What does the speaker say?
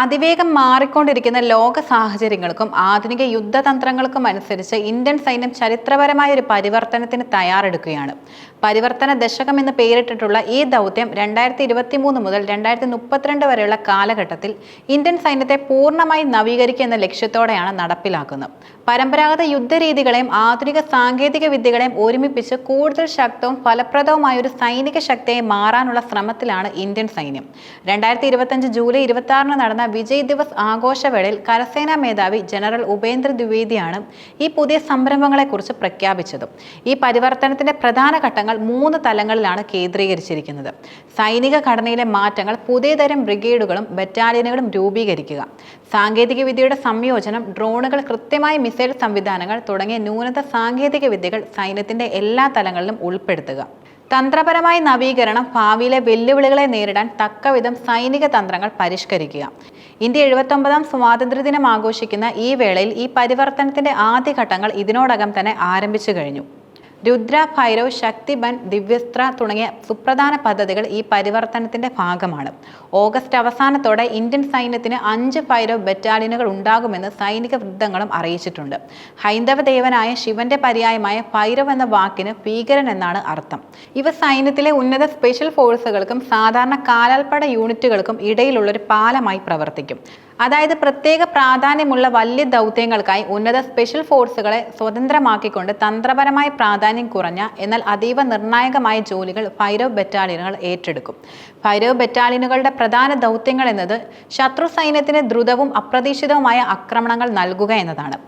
അതിവേഗം മാറിക്കൊണ്ടിരിക്കുന്ന ലോക സാഹചര്യങ്ങൾക്കും ആധുനിക യുദ്ധതന്ത്രങ്ങൾക്കും അനുസരിച്ച് ഇന്ത്യൻ സൈന്യം ചരിത്രപരമായ ഒരു പരിവർത്തനത്തിന് തയ്യാറെടുക്കുകയാണ്. പരിവർത്തന ദശകം എന്ന് പേരിട്ടിട്ടുള്ള ഈ ദൗത്യം രണ്ടായിരത്തി ഇരുപത്തി മൂന്ന് മുതൽ രണ്ടായിരത്തി മുപ്പത്തിരണ്ട് വരെയുള്ള കാലഘട്ടത്തിൽ ഇന്ത്യൻ സൈന്യത്തെ പൂർണമായി നവീകരിക്കുക എന്ന ലക്ഷ്യത്തോടെയാണ് നടപ്പിലാക്കുന്നത്. പരമ്പരാഗത യുദ്ധരീതികളെയും ആധുനിക സാങ്കേതിക വിദ്യകളെയും ഒരുമിപ്പിച്ച് കൂടുതൽ ശക്തവും ഫലപ്രദവുമായ ഒരു സൈനിക ശക്തിയായി മാറാനുള്ള ശ്രമത്തിലാണ് ഇന്ത്യൻ സൈന്യം. രണ്ടായിരത്തി ഇരുപത്തഞ്ച് ജൂലൈ ഇരുപത്തി ആറിന് നടന്ന വിജയ് ദിവസ് ആഘോഷവേളയിൽ കരസേനാ മേധാവി ജനറൽ ഉപേന്ദ്ര ദ്വിവേദിയാണ് ഈ പുതിയ സംരംഭങ്ങളെക്കുറിച്ച് പ്രഖ്യാപിച്ചത്. ഈ പരിവർത്തനത്തിന്റെ പ്രധാന ഘട്ടങ്ങൾ മൂന്ന് തലങ്ങളിലാണ് കേന്ദ്രീകരിച്ചിരിക്കുന്നത്. സൈനിക ഘടനയിലെ മാറ്റങ്ങൾ പുതിയ തരം ബ്രിഗേഡുകളും ബറ്റാലിയനുകളും രൂപീകരിക്കുക. സാങ്കേതിക വിദ്യയുടെ സംയോജനം ഡ്രോണുകൾ കൃത്യമായ മിസൈൽ സംവിധാനങ്ങൾ തുടങ്ങിയ ന്യൂനത സാങ്കേതിക വിദ്യകൾ സൈന്യത്തിന്റെ എല്ലാ തലങ്ങളിലും ഉൾപ്പെടുത്തുക. തന്ത്രപരമായ നവീകരണം ഭാവിയിലെ വെല്ലുവിളികളെ നേരിടാൻ തക്കവിധം സൈനിക തന്ത്രങ്ങൾ പരിഷ്കരിക്കുക. ഇന്ത്യ എഴുപത്തൊമ്പതാം സ്വാതന്ത്ര്യദിനം ആഘോഷിക്കുന്ന ഈ വേളയിൽ ഈ പരിവർത്തനത്തിന്റെ ആദ്യഘട്ടങ്ങൾ ഇതിനോടകം തന്നെ ആരംഭിച്ചു കഴിഞ്ഞു. രുദ്ര ഭൈരവ് ശക്തിബൻ ദിവ്യസ്ത്ര തുടങ്ങിയ സുപ്രധാന പദ്ധതികൾ ഈ പരിവർത്തനത്തിന്റെ ഭാഗമാണ്. ഓഗസ്റ്റ് അവസാനത്തോടെ ഇന്ത്യൻ സൈന്യത്തിന് അഞ്ച് ഭൈരവ് ബറ്റാലിയനുകൾ ഉണ്ടാകുമെന്ന് സൈനിക വൃത്തങ്ങളും അറിയിച്ചിട്ടുണ്ട്. ഹൈന്ദവ ദേവനായ ശിവന്റെ പര്യായമായ ഭൈരവ് എന്ന വാക്കിന് ഭീകരൻ എന്നാണ് അർത്ഥം. ഇവ സൈന്യത്തിലെ ഉന്നത സ്പെഷ്യൽ ഫോഴ്സുകൾക്കും സാധാരണ കാലാൽപ്പട യൂണിറ്റുകൾക്കും ഇടയിലുള്ള ഒരു പാലമായി പ്രവർത്തിക്കും. അതായത് പ്രത്യേക പ്രാധാന്യമുള്ള വലിയ ദൗത്യങ്ങൾക്കായി ഉന്നത സ്പെഷ്യൽ ഫോഴ്സുകളെ സ്വതന്ത്രമാക്കിക്കൊണ്ട് തന്ത്രപരമായ പ്രാധാന്യം കുറഞ്ഞ എന്നാൽ അതീവ നിർണായകമായ ജോലികൾ ഭൈരവ് ബറ്റാലിയനുകൾ ഏറ്റെടുക്കും. ഭൈരവ് ബറ്റാലിയനുകളുടെ പ്രധാന ദൗത്യങ്ങൾ എന്നത് ശത്രു സൈന്യത്തിന് ദ്രുതവും അപ്രതീക്ഷിതവുമായ ആക്രമണങ്ങൾ നൽകുക എന്നതാണ്.